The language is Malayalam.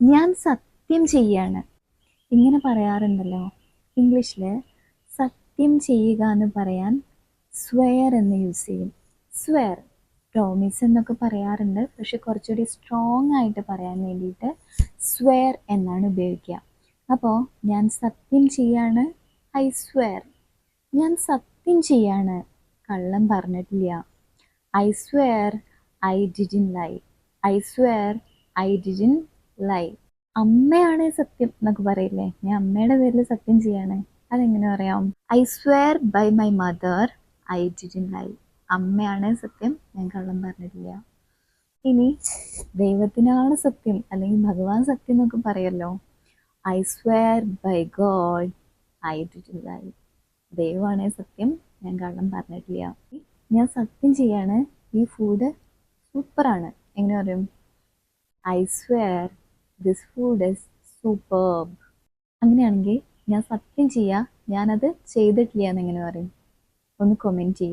ഞാൻ സത്യം ചെയ്യാണ്. ഇങ്ങനെ പറയാറുണ്ടല്ലോ. ഇംഗ്ലീഷിൽ സത്യം ചെയ്യുക എന്ന് പറയാൻ സ്വെയർ എന്ന് യൂസ് ചെയ്യും. സ്വെയർ പ്രോമിസ് എന്നൊക്കെ പറയാറുണ്ട്. പക്ഷെ കുറച്ചുകൂടി സ്ട്രോങ് ആയിട്ട് പറയാൻ വേണ്ടിയിട്ട് സ്വെയർ എന്നാണ് ഉപയോഗിക്കുക. അപ്പോൾ ഞാൻ സത്യം ചെയ്യാണ് ഐ സ്വെയർ ഞാൻ സത്യം ചെയ്യാണ് കള്ളം പറഞ്ഞിട്ടില്ല. I swear I didn't lie I swear I didn't lie അമ്മയാണ് സത്യം എന്നൊക്കെ പറയില്ലേ? ഞാൻ അമ്മയുടെ പേരിൽ സത്യം ചെയ്യാണ്. അതെങ്ങനെ പറയാം I swear by my mother I didn't lie അമ്മയാണ് സത്യം ഞാൻ കള്ളം പറഞ്ഞിട്ടില്ല. ഇനി ദൈവത്തിനാണ് സത്യം അല്ലെങ്കിൽ ഭഗവാൻ സത്യം എന്നൊക്കെ പറയല്ലോ. I swear by God I didn't lie ദൈവമാണ് സത്യം ഞാൻ കള്ളം പറഞ്ഞിട്ടില്ല. ഞാൻ സത്യം ചെയ്യാണ്. ഈ ഫുഡ് സൂപ്പറാണ് എങ്ങനെ പറയും I swear this food is superb അങ്ങനെയാണെങ്കിൽ ഞാൻ സത്യം ചെയ്യുക ഞാനത് ചെയ്തിട്ടില്ല എന്നെങ്ങനെ പറയും. ഒന്ന് കൊമെന്റ് ചെയ്യും.